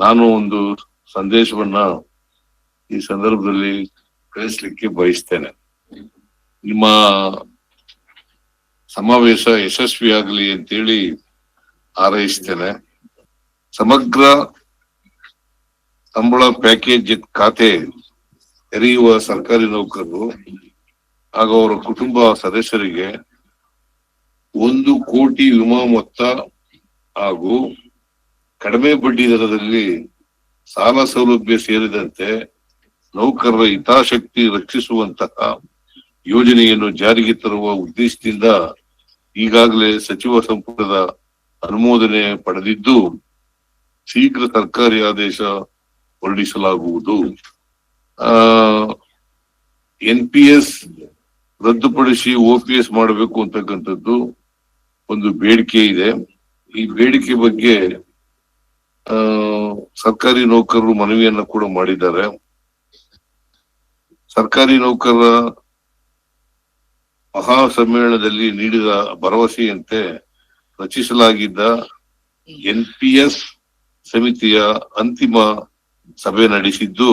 ನಾನು ಒಂದು ಸಂದೇಶವನ್ನ ಈ ಸಂದರ್ಭದಲ್ಲಿ ಕಳಿಸ್ಲಿಕ್ಕೆ ಬಯಸ್ತೇನೆ. ನಿಮ್ಮ ಸಮಾವೇಶ ಯಶಸ್ವಿಯಾಗಲಿ ಅಂತೇಳಿ ಹಾರೈಸ್ತೇನೆ. ಸಮಗ್ರ ಸಂಬಳ ಪ್ಯಾಕೇಜ್ ಖಾತೆ ತೆರೆಯುವ ಸರ್ಕಾರಿ ನೌಕರರು ಹಾಗೂ ಅವರ ಕುಟುಂಬ ಸದಸ್ಯರಿಗೆ ಒಂದು ಕೋಟಿ ವಿಮಾ ಮೊತ್ತ ಹಾಗೂ ಕಡಿಮೆ ಬಡ್ಡಿ ದರದಲ್ಲಿ ಸಾಲ ಸೌಲಭ್ಯ ಸೇರಿದಂತೆ ನೌಕರರ ಹಿತಾಸಕ್ತಿ ರಕ್ಷಿಸುವಂತಹ ಯೋಜನೆಯನ್ನು ಜಾರಿಗೆ ತರುವ ಉದ್ದೇಶದಿಂದ ಈಗಾಗಲೇ ಸಚಿವ ಸಂಪುಟದ ಅನುಮೋದನೆ ಪಡೆದಿದ್ದು, ಶೀಘ್ರ ಸರ್ಕಾರಿ ಆದೇಶ ಹೊರಡಿಸಲಾಗುವುದು. ಆ, ಎನ್ ಪಿ ಎಸ್ ರದ್ದುಪಡಿಸಿ ಓಪಿಎಸ್ ಮಾಡಬೇಕು ಅಂತಕ್ಕಂಥದ್ದು ಒಂದು ಬೇಡಿಕೆ ಇದೆ. ಈ ಬೇಡಿಕೆ ಬಗ್ಗೆ ಸರ್ಕಾರಿ ನೌಕರರು ಮನವಿಯನ್ನ ಕೂಡ ಮಾಡಿದ್ದಾರೆ. ಸರ್ಕಾರಿ ನೌಕರರ ಮಹಾ ಸಮ್ಮೇಳನದಲ್ಲಿ ನೀಡಿದ ಭರವಸೆಯಂತೆ ರಚಿಸಲಾಗಿದ್ದ ಎನ್ ಪಿ ಎಸ್ ಸಮಿತಿಯ ಅಂತಿಮ ಸಭೆ ನಡೆಸಿದ್ದು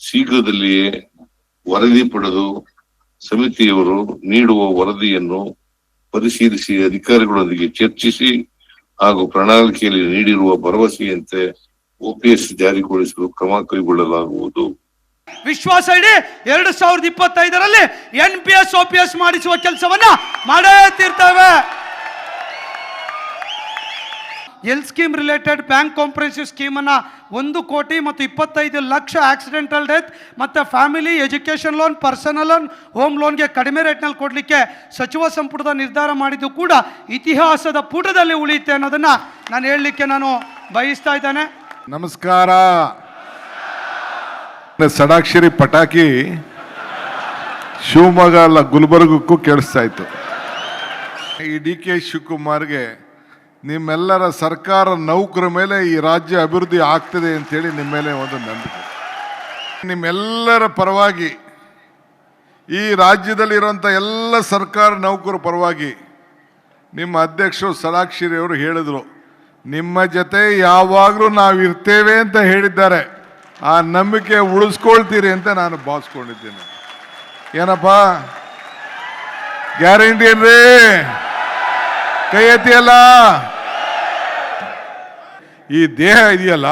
ಶೀಘ್ರದಲ್ಲಿಯೇ ವರದಿ ಪಡೆದು ಸಮಿತಿಯವರು ನೀಡುವ ವರದಿಯನ್ನು ಪರಿಶೀಲಿಸಿ ಅಧಿಕಾರಿಗಳೊಂದಿಗೆ ಚರ್ಚಿಸಿ ಹಾಗೂ ಪ್ರಣಾಳಿಕೆಯಲ್ಲಿ ನೀಡಿರುವ ಭರವಸೆಯಂತೆ ಓಪಿಎಸ್ ಜಾರಿಗೊಳಿಸಲು ಕ್ರಮ ಕೈಗೊಳ್ಳಲಾಗುವುದು. ವಿಶ್ವಾಸ ಇಡಿ ಎರಡು ಸಾವಿರದ ಇಪ್ಪತ್ತೈದರಲ್ಲಿ ಎನ್ ಪಿ ಎಸ್ ಓಪಿಎಸ್ ಮಾಡಿಸುವ ಕೆಲಸವನ್ನ ಮಾಡೇ L scheme related bank comprehensive ಸ್ಕೀಮನ್ನು ಒಂದು ಕೋಟಿ ಮತ್ತು ಇಪ್ಪತ್ತೈದು ಲಕ್ಷ ಆಕ್ಸಿಡೆಂಟಲ್ ಡೆತ್ ಮತ್ತು family education loan personal loan home ಲೋನ್ಗೆ ಕಡಿಮೆ ರೇಟ್ನಲ್ಲಿ ಕೊಡಲಿಕ್ಕೆ ಸಚಿವ ಸಂಪುಟದ ನಿರ್ಧಾರ ಮಾಡಿದ್ದು ಕೂಡ ಇತಿಹಾಸದ ಪುಟದಲ್ಲಿ ಉಳಿಯುತ್ತೆ ಅನ್ನೋದನ್ನು ನಾನು ಹೇಳಲಿಕ್ಕೆ ನಾನು ಬಯಸ್ತಾ ಇದ್ದೇನೆ. ನಮಸ್ಕಾರ. ಸಡಾಕ್ಷರಿ ಪಟಾಕಿ ಶಿವಮೊಗ್ಗ ಅಲ್ಲ ಗುಲ್ಬರ್ಗಕ್ಕೂ ಕೇಳಿಸ್ತಾ ಇತ್ತು. ಈ ಡಿ ಕೆ ಶಿವಕುಮಾರ್ಗೆ ನಿಮ್ಮೆಲ್ಲರ ಸರ್ಕಾರ ನೌಕರ ಮೇಲೆ ಈ ರಾಜ್ಯ ಅಭಿವೃದ್ಧಿ ಆಗ್ತದೆ ಅಂತೇಳಿ ನಿಮ್ಮ ಮೇಲೆ ಒಂದು ನಂಬಿಕೆ. ನಿಮ್ಮೆಲ್ಲರ ಪರವಾಗಿ ಈ ರಾಜ್ಯದಲ್ಲಿರುವಂಥ ಎಲ್ಲ ಸರ್ಕಾರ ನೌಕರ ಪರವಾಗಿ ನಿಮ್ಮ ಅಧ್ಯಕ್ಷರು ಸಲಾಕ್ಷಿರಿ ಅವರು ಹೇಳಿದರು, ನಿಮ್ಮ ಜೊತೆ ಯಾವಾಗಲೂ ನಾವು ಇರ್ತೇವೆ ಅಂತ ಹೇಳಿದ್ದಾರೆ. ಆ ನಂಬಿಕೆ ಉಳಿಸ್ಕೊಳ್ತೀರಿ ಅಂತ ನಾನು ಭಾವಿಸ್ಕೊಂಡಿದ್ದೇನೆ. ಏನಪ್ಪ? ಗ್ಯಾರಂಟಿ ಏನ್ರಿ ಕೈ ಎತ್ತಿಯಲ್ಲ ಈ ದೇಹ ಇದೆಯಲ್ಲ,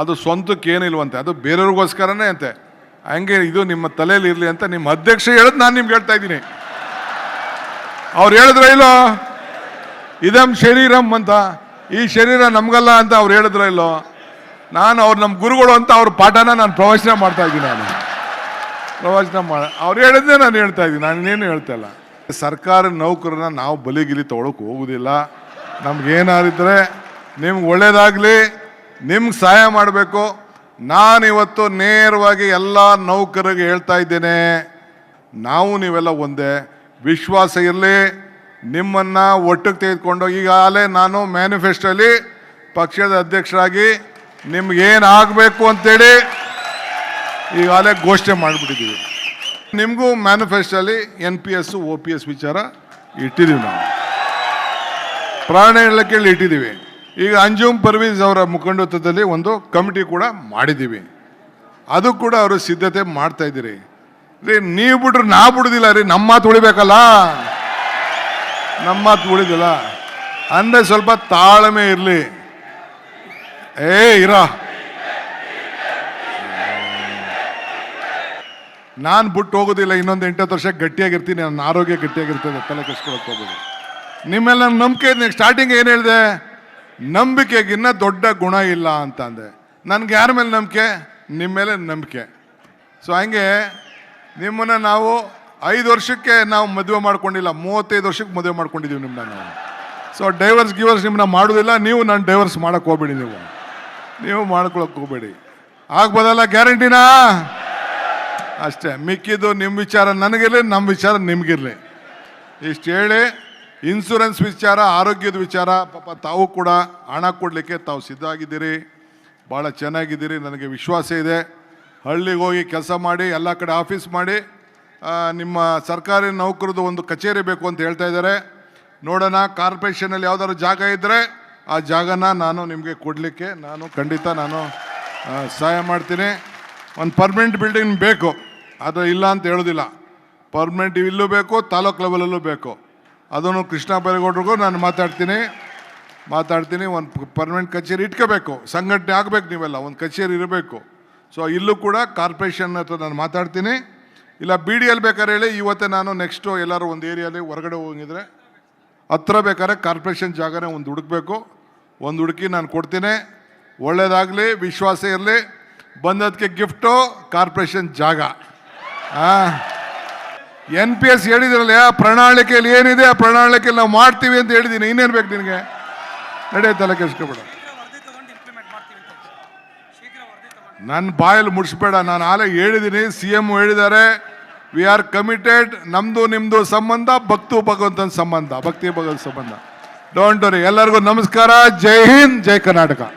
ಅದು ಸ್ವಂತಕ್ಕೆ ಏನಿಲ್ವಂತೆ ಅದು ಬೇರೆಯವ್ರಿಗೋಸ್ಕರನೇ ಅಂತೆ. ಹಂಗೆ ಇದು ನಿಮ್ಮ ತಲೆಯಲ್ಲಿ ಇರಲಿ ಅಂತ ನಿಮ್ಮ ಅಧ್ಯಕ್ಷ ಹೇಳೋದು ನಾನು ನಿಮ್ಗೆ ಹೇಳ್ತಾ ಇದ್ದೀನಿ. ಅವ್ರು ಹೇಳಿದ್ರ ಇಲ್ಲೋ? ಇದಂ ಶರೀರಂ ಅಂತ. ಈ ಶರೀರ ನಮಗಲ್ಲ ಅಂತ ಅವ್ರು ಹೇಳಿದ್ರ ಇಲ್ಲೋ? ನಾನು ಅವ್ರು ನಮ್ಮ ಗುರುಗಳು ಅಂತ ಅವ್ರ ಪಾಠನ ನಾನು ಪ್ರವಚನ ಮಾಡ್ತಾ ಇದ್ದೀನಿ ನಾನು. ಪ್ರವಚನ ಮಾಡ ಅವ್ರು ಹೇಳಿದ್ದೆ ನಾನು ಹೇಳ್ತಾ ಇದ್ದೀನಿ. ನಾನು ಇನ್ನೇನು ಹೇಳ್ತಾ ಇಲ್ಲ. ಸರ್ಕಾರ ನೌಕರನ್ನ ನಾವು ಬಲಿಗಿಲಿ ತೊಗೊಳಕ್ಕೆ ಹೋಗುದಿಲ್ಲ. ನಮ್ಗೇನಾದಿದ್ರೆ ನಿಮ್ಗೆ ಒಳ್ಳೇದಾಗಲಿ, ನಿಮ್ಗೆ ಸಹಾಯ ಮಾಡಬೇಕು. ನಾನಿವತ್ತು ನೇರವಾಗಿ ಎಲ್ಲ ನೌಕರಿಗೆ ಹೇಳ್ತಾ ಇದ್ದೇನೆ. ನಾವು ನೀವೆಲ್ಲ ಒಂದೇ. ವಿಶ್ವಾಸ ಇರಲಿ, ನಿಮ್ಮನ್ನು ಒಟ್ಟಿಗೆ ತೆಗೆದುಕೊಂಡು ಈಗಾಗಲೇ ನಾನು ಮ್ಯಾನಿಫೆಸ್ಟೋಲಿ ಪಕ್ಷದ ಅಧ್ಯಕ್ಷರಾಗಿ ನಿಮ್ಗೇನು ಆಗಬೇಕು ಅಂತೇಳಿ ಈಗಾಗಲೇ ಘೋಷಣೆ ಮಾಡಿಬಿಟ್ಟಿದ್ದೀವಿ. ನಿಮಗೂ ಮ್ಯಾನಿಫೆಸ್ಟೋಲಿ N P S O P S ವಿಚಾರ ಇಟ್ಟಿದ್ದೀವಿ ನಾವು. ಪ್ರಾಣ ಹೇಳಕ್ಕೆ ಇಟ್ಟಿದ್ದೀವಿ. ಈಗ ಅಂಜುಮ್ ಪರ್ವೀಸ್ ಅವರ ಮುಖಂಡತ್ವದಲ್ಲಿ ಒಂದು ಕಮಿಟಿ ಕೂಡ ಮಾಡಿದ್ದೀವಿ. ಅದು ಕೂಡ ಅವರು ಸಿದ್ಧತೆ ಮಾಡ್ತಾ ಇದ್ದೀರಿ. ರೀ, ನೀವು ಬಿಟ್ರೆ ನಾ ಬಿಡುದಿಲ್ಲ ರೀ ನಮ್ಮ ಮಾತು ಉಳಿಬೇಕಲ್ಲ? ನಮ್ಮ ಮಾತು ಉಳಿದಿಲ್ಲ. ಅಂದರೆ ಸ್ವಲ್ಪ ತಾಳ್ಮೆ ಇರಲಿ. ಏ, ಇರ. ನಾನು ಬಿಟ್ಟು ಹೋಗೋದಿಲ್ಲ, ಇನ್ನೊಂದು ಎಂಟತ್ತು ವರ್ಷ ಗಟ್ಟಿಯಾಗಿರ್ತೀನಿ, ನನ್ನ ಆರೋಗ್ಯ ಗಟ್ಟಿಯಾಗಿರ್ತದೆ, ತಲೆ ಕೆಸ್ಕೊಳಕ್ಕೆ ಹೋಗೋದು ನಿಮ್ಮೆಲ್ಲ ನಂಬಿಕೆ ಸ್ಟಾರ್ಟಿಂಗ್ ಏನು ಹೇಳಿದೆ? ನಂಬಿಕೆಗಿನ್ನ ದೊಡ್ಡ ಗುಣ ಇಲ್ಲ ಅಂತ ಅಂದೆ ನನಗೆ ಯಾರ ಮೇಲೆ ನಂಬಿಕೆ? ನಿಮ್ಮ ಮೇಲೆ ನಂಬಿಕೆ. ಸೊ ಹಂಗೆ ನಿಮ್ಮನ್ನು ನಾವು ಐದು ವರ್ಷಕ್ಕೆ ನಾವು ಮದುವೆ ಮಾಡ್ಕೊಂಡಿಲ್ಲ, ಮೂವತ್ತೈದು ವರ್ಷಕ್ಕೆ ಮದುವೆ ಮಾಡ್ಕೊಂಡಿದ್ದೀವಿ ನಿಮ್ಮನ್ನ ನಾವು. ಸೊ ಡೈವರ್ಸ್ ಗಿವರ್ಸ್ ನಿಮ್ಮನ್ನ ಮಾಡೋದಿಲ್ಲ, ನೀವು ನಾನು ಡೈವರ್ಸ್ ಮಾಡೋಕ್ಕೆ ಹೋಗ್ಬೇಡಿ ನೀವು. ನೀವು ಮಾಡ್ಕೊಳಕ್ಕೆ ಹೋಗ್ಬೇಡಿ. ಆಗ್ಬೋದಲ್ಲ ಗ್ಯಾರಂಟಿನಾ? ಅಷ್ಟೇ, ಮಿಕ್ಕಿದ್ದು ನಿಮ್ಮ ವಿಚಾರ ನನಗಿರಲಿ ನಮ್ಮ ವಿಚಾರ ನಿಮಗಿರಲಿ. ಇಷ್ಟು ಹೇಳಿ ಇನ್ಸೂರೆನ್ಸ್ ವಿಚಾರ, ಆರೋಗ್ಯದ ವಿಚಾರ, ಪಾಪ ತಾವು ಕೂಡ ಹಣ ಕೊಡಲಿಕ್ಕೆ ತಾವು ಸಿದ್ಧ ಆಗಿದ್ದೀರಿ ಭಾಳ ಚೆನ್ನಾಗಿದ್ದೀರಿ, ನನಗೆ ವಿಶ್ವಾಸ ಇದೆ. ಹಳ್ಳಿಗೆ ಹೋಗಿ ಕೆಲಸ ಮಾಡಿ, ಎಲ್ಲ ಕಡೆ ಆಫೀಸ್ ಮಾಡಿ ನಿಮ್ಮ ಸರ್ಕಾರಿ ನೌಕರದ್ದು ಒಂದು ಕಚೇರಿ ಬೇಕು ಅಂತ ಹೇಳ್ತಾ ಇದ್ದಾರೆ. ನೋಡೋಣ, ಕಾರ್ಪೊರೇಷನಲ್ಲಿ ಯಾವ್ದಾದ್ರು ಜಾಗ ಇದ್ದರೆ ಆ ಜಾಗನ ನಾನು ನಿಮಗೆ ಕೊಡಲಿಕ್ಕೆ ನಾನು ಖಂಡಿತ ನಾನು ಸಹಾಯ ಮಾಡ್ತೀನಿ. ಒಂದು ಪರ್ಮನೆಂಟ್ ಬಿಲ್ಡಿಂಗ್ ಬೇಕು. ಅದು ಇಲ್ಲ ಅಂತ ಹೇಳೋದಿಲ್ಲ. ಪರ್ಮನೆಂಟ್ ಇಲ್ಲೂ ಬೇಕು, ತಾಲೂಕು ಲೆವೆಲಲ್ಲೂ ಬೇಕು. ಅದನ್ನು ಕೃಷ್ಣ ಬೈರೇಗೌಡರಿಗೂ ನಾನು ಮಾತಾಡ್ತೀನಿ. ಮಾತಾಡ್ತೀನಿ, ಒಂದು ಪರ್ಮನೆಂಟ್ ಕಚೇರಿ ಇಟ್ಕೋಬೇಕು. ಸಂಘಟನೆ ಆಗಬೇಕು ನೀವೆಲ್ಲ, ಒಂದು ಕಚೇರಿ ಇರಬೇಕು. ಸೊ ಇಲ್ಲೂ ಕೂಡ ಕಾರ್ಪೊರೇಷನ್ ಹತ್ರ ನಾನು ಮಾತಾಡ್ತೀನಿ. ಇಲ್ಲ ಬಿ ಡಿ ಎಲ್ ಬೇಕಾದ್ರೆ ಹೇಳಿ, ಇವತ್ತೇ ನಾನು ನೆಕ್ಸ್ಟು ಎಲ್ಲರೂ ಒಂದು ಏರಿಯಾಲಿ ಹೊರಗಡೆ ಹೋಗಿದ್ರೆ, ಹತ್ರ ಬೇಕಾದ್ರೆ ಕಾರ್ಪೊರೇಷನ್ ಜಾಗನೇ ಒಂದು ಹುಡುಕ್ಬೇಕು. ಒಂದು ಹುಡುಕಿ ನಾನು ಕೊಡ್ತೀನಿ. ಒಳ್ಳೇದಾಗಲಿ, ವಿಶ್ವಾಸ ಇರಲಿ. ಬಂದದಕ್ಕೆ ಗಿಫ್ಟು ಕಾರ್ಪೊರೇಷನ್ ಜಾಗ. ಎನ್ ಪಿ ಎಸ್ ಹೇಳಿದ್ರಲ್ಲ ಪ್ರಣಾಳಿಕೆಯಲ್ಲಿ ಏನಿದೆ, ಆ ಪ್ರಣಾಳಿಕೆಯಲ್ಲಿ ನಾವು ಮಾಡ್ತೀವಿ ಅಂತ ಹೇಳಿದ್ದೀನಿ ಇನ್ನೇನು ಬೇಕು ನಿನಗೆ? ನಡೆಯುತ್ತಲ್ಲ ಕೆಸ್ಕೊಬೇಡ ನನ್ನ ಬಾಯಲ್ಲಿ ಮುಡಿಸ್ಬೇಡ. ನಾನು ಆಲೇ ಹೇಳಿದ್ದೀನಿ ಸಿ ಎಂ ಹೇಳಿದ್ದಾರೆ. ವಿ ಆರ್ ಕಮಿಟೆಡ್ ನಮ್ಮದು ನಿಮ್ಮದು ಸಂಬಂಧ, ಭಕ್ತು ಭಗವಂತನ ಸಂಬಂಧ, ಭಕ್ತಿ ಭಗವಂತ ಸಂಬಂಧ. ಡೋಂಟ್ ವರಿ ಎಲ್ಲರಿಗೂ ನಮಸ್ಕಾರ. ಜೈ ಹಿಂದ್, ಜೈ ಕರ್ನಾಟಕ.